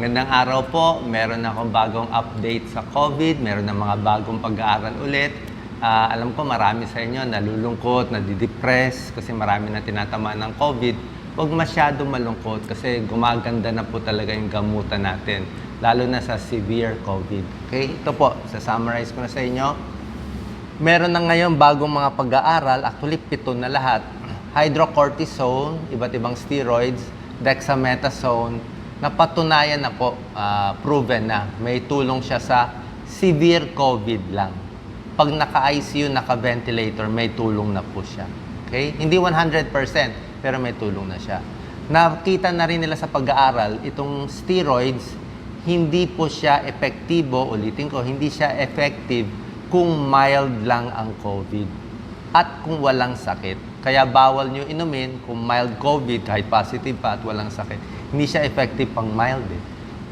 Magandang araw po. Meron akong bagong update sa COVID. Meron na mga bagong pag-aaral ulit. Ah, alam ko marami sa inyo nalulungkot, nadidepress kasi marami na tinatamaan ng COVID. Huwag masyado malungkot kasi gumaganda na po talaga yung gamutan natin. Lalo na sa severe COVID. Okay? Ito po, sa-summarize ko na sa inyo. Meron na ngayon bagong mga pag-aaral, actually pito na lahat. Hydrocortisone, iba't ibang steroids, dexamethasone, napatunayan na po, ah, proven na, may tulong siya sa severe COVID lang. Pag naka-ICU, naka-ventilator, may tulong na po siya. Okay? Hindi 100%, pero may tulong na siya. Nakita na rin nila sa pag-aaral, itong steroids, hindi po siya epektibo, ulitin ko, hindi siya effective kung mild lang ang COVID at kung walang sakit. Kaya bawal nyo inumin kung mild COVID, kahit positive pa at walang sakit. Hindi siya effective pang mild eh.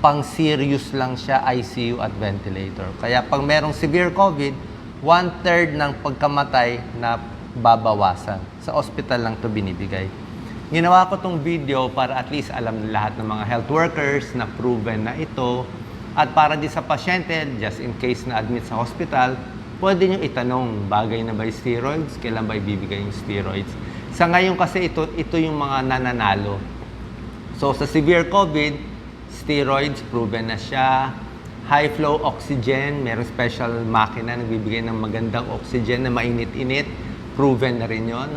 Pang serious lang siya ICU at ventilator. Kaya pag merong severe COVID, one-third ng pagkamatay na babawasan. Sa hospital lang to binibigay. Ginawa ko tong video para at least alam lahat ng mga health workers na proven na ito. At para di sa pasyente, just in case na admit sa hospital, pwede nyo itanong, bagay na ba yung steroids? Kailan ba ibibigay yung steroids? Sa ngayon kasi ito, ito yung mga nananalo. So sa severe COVID, steroids, proven na siya. High flow oxygen, meron special makina na nagbibigay ng magandang oxygen na mainit-init. Proven na rin yon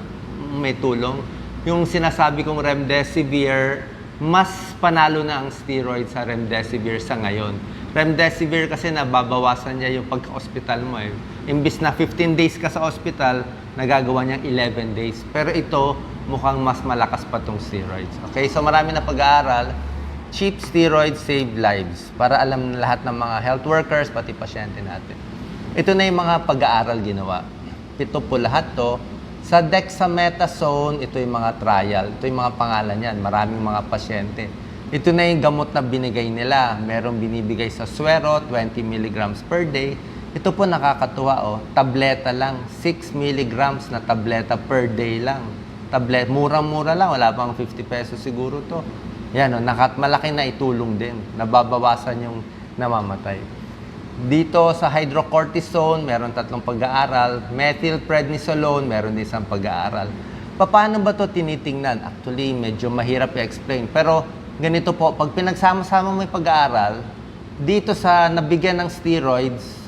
May tulong. Yung sinasabi kong remdesivir, mas panalo na ang steroid sa remdesivir sa ngayon. Remdesivir kasi nababawasan niya yung pagka-hospital mo eh. Imbis na 15 days ka sa hospital, nagagawa niyang 11 days. Pero ito, mukhang mas malakas pa tong steroids. Okay, so marami na pag-aaral. Cheap steroids save lives. Para alam ng lahat ng mga health workers, pati pasyente natin. Ito na yung mga pag-aaral ginawa. Pito po lahat to. Sa dexamethasone, ito yung mga trial. Ito yung mga pangalan yan. Maraming mga pasyente. Ito na yung gamot na binigay nila. Merong binibigay sa suero, 20 milligrams per day. Ito po nakakatuwa, oh. Tableta lang. 6 milligrams na tableta per day lang. Tablet, murang-mura lang. Wala pang 50 pesos siguro to. Yan, oh. Nakat malaki na itulong din. Nababawasan yung namamatay. Dito sa hydrocortisone, meron tatlong pag-aaral. Methylprednisolone, meron din isang pag-aaral. Paano ba to tinitingnan? Actually, medyo mahirap i-explain. Pero ganito po, pag pinagsama-sama mo yung pag-aaral, dito sa nabigyan ng steroids,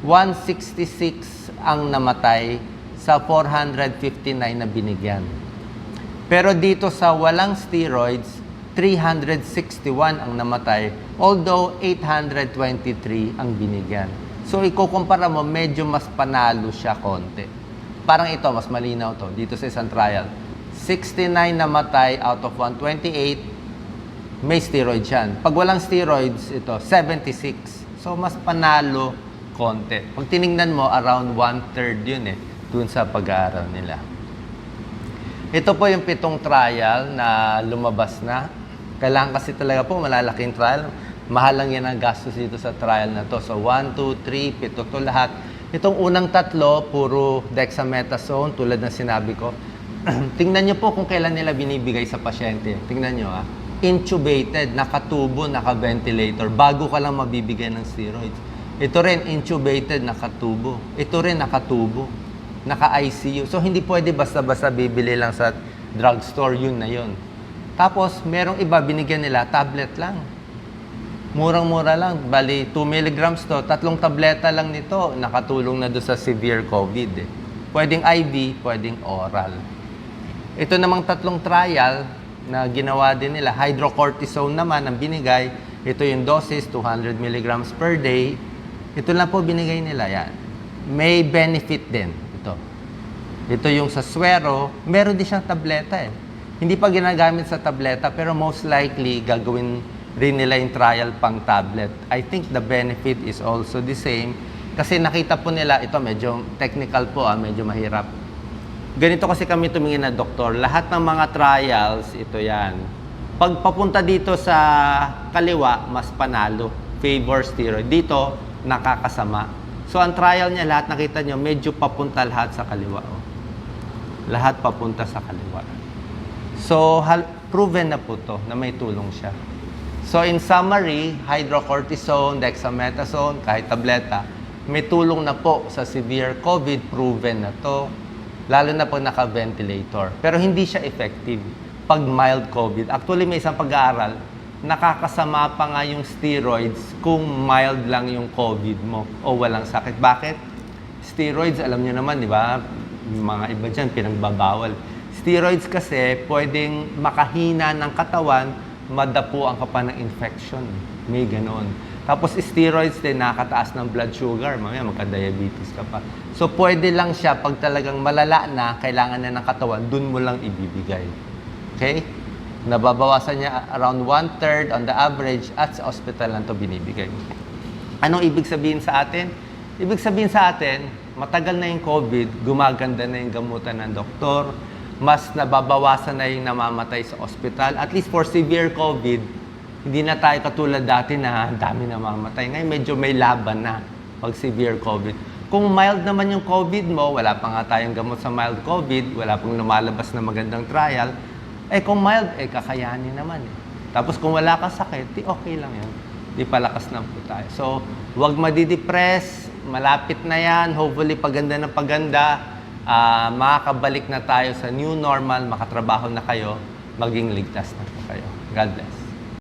166 ang namatay sa 459 na binigyan. Pero dito sa walang steroids, 361 ang namatay, although 823 ang binigyan. So ikukumpara mo, medyo mas panalo siya konti. Parang ito, mas malinaw to, dito sa isang trial. 69 namatay out of 128, may steroids yan. Pag walang steroids, ito, 76. So mas panalo konti. Pag tiningnan mo, around one-third yun eh, dun sa pag-aaral nila. Ito po yung pitong trial na lumabas na. Kailangan kasi talaga po malalaking trial. Mahal lang yan ang gastos dito sa trial na to. So 1, 2, 3, pito to lahat. Itong unang tatlo, puro dexamethasone, tulad ng sinabi ko. Tingnan nyo po kung kailan nila binibigay sa pasyente. Tingnan nyo ah. Intubated, nakatubo, naka-ventilator, bago ka lang mabibigyan ng steroids. Ito rin, intubated, nakatubo. Ito rin, nakatubo naka-ICU. So, hindi pwede basta-basta bibili lang sa drugstore, yun na yun. Tapos, merong iba, binigyan nila, tablet lang. Murang-mura lang. Bali, 2 milligrams to. Tatlong tableta lang nito. Nakatulong na do sa severe COVID. Eh. Pwedeng IV, pwedeng oral. Ito namang tatlong trial na ginawa din nila. Hydrocortisone naman ang binigay. Ito yung doses, 200 milligrams per day. Ito lang po binigay nila. Yan. May benefit din. Ito. Ito yung sa swero, meron din siyang tableta eh. Hindi pa ginagamit sa tableta, pero most likely gagawin rin nila yung trial pang tablet. I think the benefit is also the same. Kasi nakita po nila, ito medyo technical po, ah, medyo mahirap. Ganito kasi kami tumingin na doktor. Lahat ng mga trials, ito yan. Pag papunta dito sa kaliwa, mas panalo. Favor steroid. Dito, nakakasama. So, ang trial niya, lahat nakita nyo, medyo papunta lahat sa kaliwa. Oh. Lahat papunta sa kaliwa. So, proven na po to na may tulong siya. So in summary, hydrocortisone, dexamethasone, kahit tableta, may tulong na po sa severe COVID, proven na to. Lalo na pag naka-ventilator. Pero hindi siya effective pag mild COVID. Actually, may isang pag-aaral, nakakasama pa nga yung steroids kung mild lang yung COVID mo o walang sakit. Bakit? Steroids, alam nyo naman, di ba? Mga iba dyan, pinagbabawal. Steroids kasi, pwedeng makahina ng katawan, madapuan ka pa ng infection. May ganon. Tapos steroids din, nakakataas ng blood sugar. Mamaya magka-diabetes ka pa. So, pwede lang siya pag talagang malala na, kailangan na ng katawan, dun mo lang ibibigay. Okay? Nababawasan niya around one-third on the average at sa hospital lang to binibigay. Anong ibig sabihin sa atin? Ibig sabihin sa atin, matagal na yung COVID, gumaganda na yung gamutan ng doktor, mas nababawasan na yung namamatay sa ospital. At least for severe COVID, hindi na tayo katulad dati na dami namamatay. Ngayon medyo may laban na pag severe COVID. Kung mild naman yung COVID mo, wala pa nga tayong gamot sa mild COVID, wala pang lumalabas na magandang trial, eh kung mild, eh kakayanin naman eh. Tapos kung wala ka sakit, di okay lang yun. Di palakas na po tayo. So, huwag madidepress, malapit na yan, hopefully paganda na paganda, ah, makakabalik na tayo sa new normal, makatrabaho na kayo, maging ligtas na kayo. God bless.